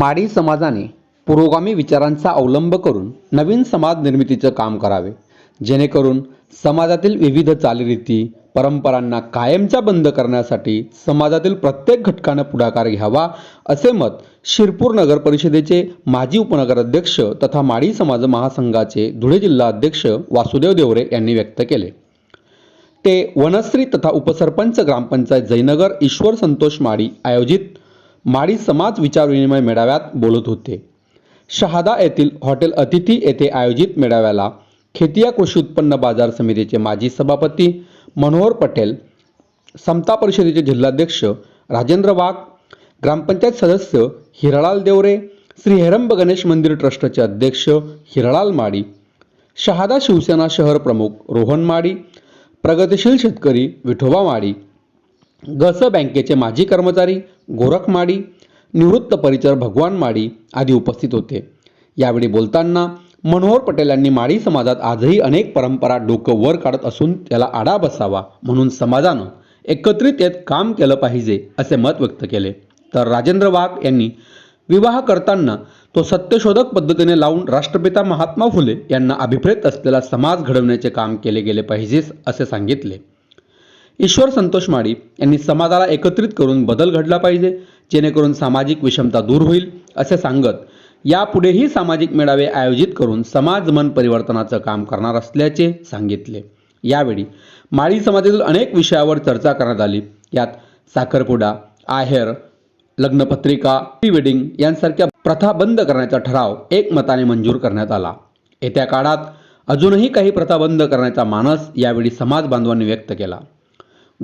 माडी समाजाने पुरोगामी विचारांचा अवलंब करून नवीन समाज निर्मितीचं काम करावे. जेणेकरून समाजातील विविध चालीरीती परंपरांना कायमच्या बंद करण्यासाठी समाजातील प्रत्येक घटकानं पुढाकार घ्यावा असे मत शिरपूर नगर परिषदेचे माजी उपनगराध्यक्ष तथा माडी समाज महासंघाचे धुळे जिल्हा अध्यक्ष वासुदेव देवरे यांनी व्यक्त केले. ते वनश्री तथा उपसरपंच ग्रामपंचायत जयनगर ईश्वर संतोष माडी आयोजित माळी समाज विचारविनिमय मेळाव्यात बोलत होते. शहादा येथील हॉटेल अतिथी येथे आयोजित मेळाव्याला खेतिया कृषी उत्पन्न बाजार समितीचे माजी सभापती मनोहर पटेल समता परिषदेचे जिल्हाध्यक्ष राजेंद्र वाघ ग्रामपंचायत सदस्य हिरळाल देवरे श्री हेरंब गणेश मंदिर ट्रस्टचे अध्यक्ष हिरळाल माडी शहादा शिवसेना शहर प्रमुख रोहन माडी प्रगतिशील शेतकरी विठोबा माडी गस बँकेचे माजी कर्मचारी गोरख माडी निवृत्त परिचर भगवान माडी आदी उपस्थित होते. यावेळी बोलताना मनोहर पटेल यांनी माडी समाजात आजही अनेक परंपरा डोकं वर काढत असून त्याला आडा बसावा म्हणून समाजानं एकत्रित येत काम केलं पाहिजे असे मत व्यक्त केले. तर राजेंद्र वाघ यांनी विवाह करताना तो सत्यशोधक पद्धतीने लावून राष्ट्रपिता महात्मा फुले यांना अभिप्रेत असलेला समाज घडवण्याचे काम केले गेले पाहिजे असे सांगितले. ईश्वर संतोष माळी यांनी समाजाला एकत्रित करून बदल घडला पाहिजे जेणेकरून सामाजिक विषमता दूर होईल असे सांगत यापुढेही सामाजिक मेळावे आयोजित करून समाज मन परिवर्तनाचं काम करणार असल्याचे सांगितले. यावेळी माळी समाजातील अनेक विषयावर चर्चा करण्यात आली. यात साखरपुडा आहेर लग्नपत्रिका प्री वेडिंग यांसारख्या प्रथा बंद करण्याचा ठराव एकमताने मंजूर करण्यात आला. येत्या काळात अजूनही काही प्रथा बंद करण्याचा मानस यावेळी समाज बांधवांनी व्यक्त केला.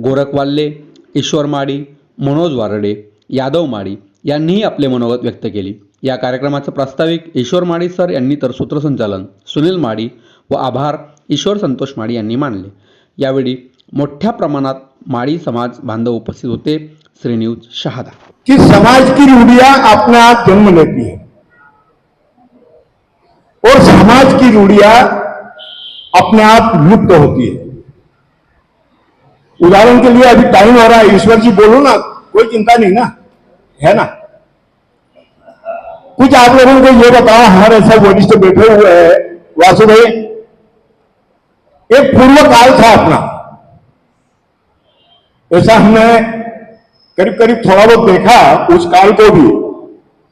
गोरख वाल्ले ईश्वर माडी मनोज वारडे यादव माडी यांनीही आपले मनोगत व्यक्त केली. या कार्यक्रमाचं प्रास्ताविक ईश्वर माडी सर यांनी तर सूत्रसंचालन सुनील माडी व आभार ईश्वर संतोष माडी यांनी मानले. यावेळी मोठ्या प्रमाणात माडी समाज बांधव उपस्थित होते. श्री न्यूज शहादा. कि समाज की रूढ़ियां अपने आप जन्म लेती है. और समाज की रूढ़ियां अपने आप लुप्त होती है. उदाहरण के लिए अभी टाइम हो रहा है, ईश्वर जी बोलो ना, कोई चिंता नहीं ना? है ना? कुछ आप लोगों को ये बताओ, हमारे सब वरिष्ठ बैठे हुए हैं वासु भाई एक पूर्व काल था अपना। ऐसा हमने करीब करीब थोड़ा बहुत देखा, उस काल को भी।